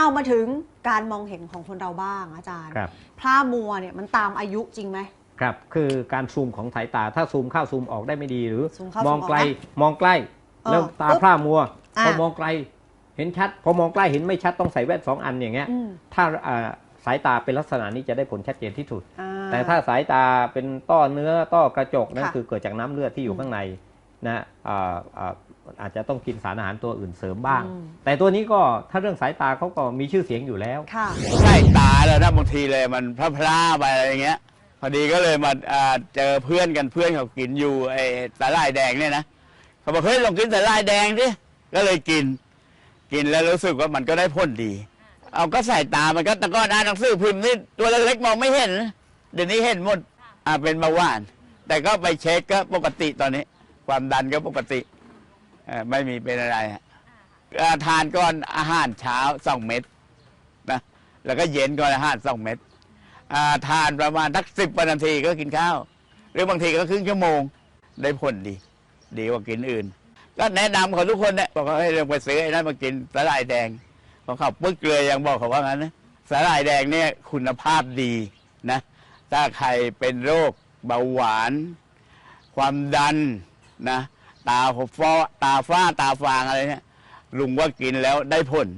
เอามาถึงการมองเห็นของคนเราบ้างอาจารย์ครับพร่ามัวเนี่ยมันตามอายุจริงไหม ครับคือการซูมของสายตาถ้าซูมเข้าซูมออกได้ไม่ดีหรือซูมเข้ามองไกลซูมออกมองใกล้เออแล้วตาปุ๊บพร่ามัวอะ พอมองไกลเห็นชัดพอมองใกล้เห็นไม่ชัดต้องใส่แว่นสองอันอย่างเงี้ยอืมถ้าอ่าสายตาเป็นลักษณะนี้จะได้ผลชัดเจนที่สุด อ่ แต่ถ้าสายตาเป็นต้อเนื้อต้อกระจกนั่นค่ะคือเกิดจากน้ำเลือดที่ออืยู่มข้างในนะอ่าอ่า อาจจะต้องกินสารอาหารตัวอื่นเสริมบ้างอืมแต่ตัวนี้ก็ถ้าเรื่องสายตาเขาก็มีชื่อเสียงอยู่แล้วค่ะใช่ตาแล้วนะบางทีเลยมันพลาพลาๆไปอะไรอย่างเงี้ย พอดีก็เลยมาอ่าเจอเพื่อนกันเพื่อนเขากินอยู่ไอ้สาหร่ายแดงเนี่ยนะเขาบอกเฮ้ยลองกินสาหร่ายแดงดิก็เลยกิน กินแล้วรู้สึกว่ามันก็ได้ผลดี เอาก็ใส่ตามันก็แตะก้อนอ่านหนังสือพิมพ์นี่ตัวเล็กๆมองไม่เห็น เดี๋ยวนี้เห็นหมดอ่าเป็นเบาหวาน แต่ก็ไปเช็คก็ปกติตอนนี้ ความดันก็ปกติ เอ่อไม่มีเป็นอะไรฮะอ่าทานก่อนอาหารเช้าสองเม็ดนะแล้วก็เย็นก่อนอาหารสองเม็ดอ่าทานประมาณทักสิบนาทีก็กินข้าว หรือบางทีก็ครึ่งชั่วโมงได้ผลดี ดีกว่ากินอื่น ก็แนะนำเขาทุกคนเนี่ยบอกว่าให้เรื่องไปซื้อไอ้นั่นมากินสาหร่ายแดงพอเขาปึ๊กเลยยังบอกเขาว่างั้นนะสาหร่ายแดงเนี่ยคุณภาพดีนะ ถ้าใครเป็นโรคเบาหวาน ความดันนะ ตาฟ้าตาฟ้าตาฟางอะไรเนี่ยลุงว่ากินแล้วได้ผล